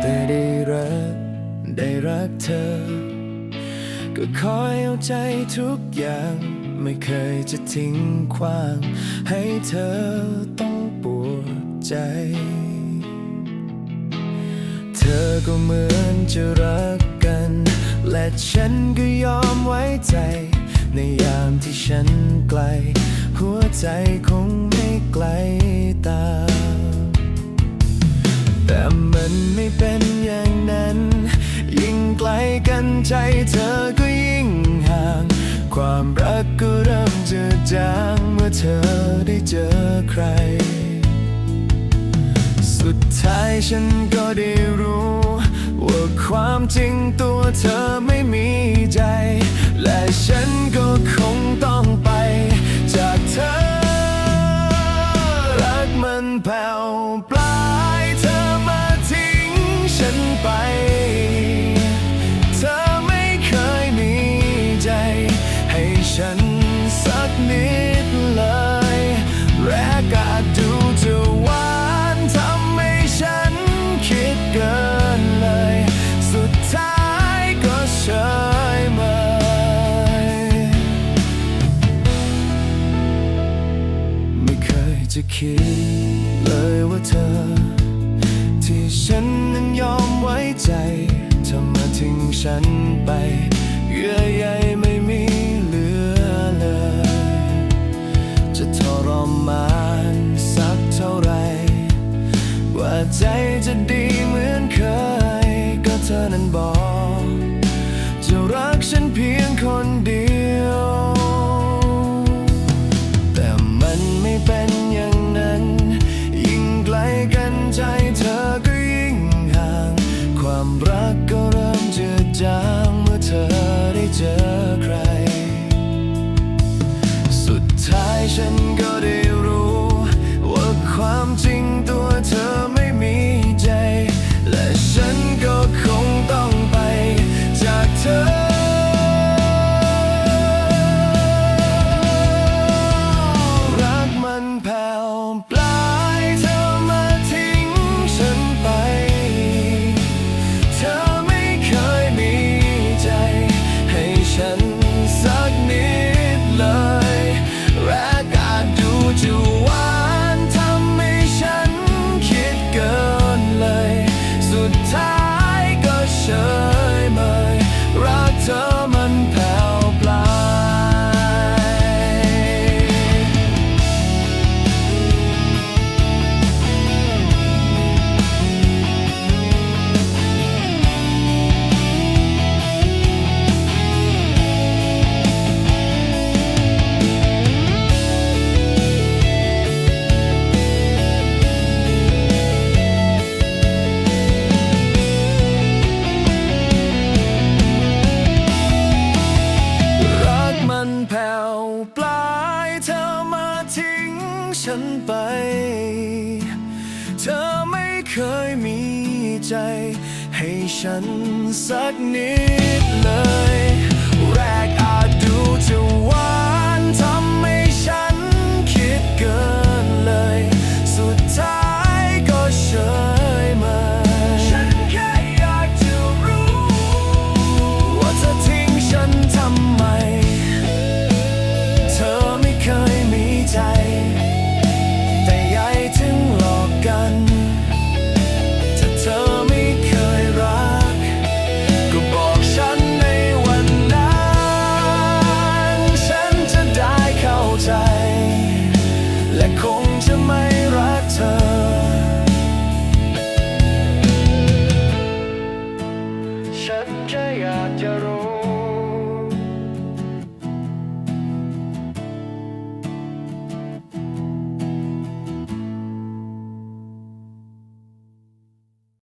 แต่ได้รักเธอ ก็คอยเอาใจทุกอย่าง ไม่เคยจะทิ้งขว้าง ให้เธอต้องปวดใจ เธอก็เหมือนจะรักกัน และฉันก็ยอมไว้ใจ ในยามที่ฉันไกล หัวใจคงไม่ไกลตา มันไม่เป็นอย่างนั้น ยิ่งไกลกันใจเธอก็ยิ่งห่าง ความรักก็เริ่มจะจางเมื่อเธอได้เจอใคร สุดท้ายฉันก็ได้รู้ ว่าความจริงตัวเธอไม่มีใจ และฉันก็คงต้องไปจากเธอ รักมันแผ่วปลา เกินเลย สุดท้ายก็เฉยเมยไม่เคยจะคิดเลยว่าเธอ ที่ฉันนั้นยอมไว้ใจเธอมาทิ้งฉันไปเยื่อใยไม่มีเหลือเลย จะทรมานสักเท่าไหรกว่าใจจะดี นั้นบอกจะรักฉันเพียงคนเดียว แต่มันไม่เป็นอย่างนั้น ยิ่งไกลกันใจเธอก็ยิ่งห่าง ความรักก็เริ่มเจือจางเมื่อเธอได้เจอใคร สุดท้ายฉันก็ได้รู้ ว่าความจริงตัว จ นไป เธอไม่เคยมีใจ ให้ฉันสักนิดเลย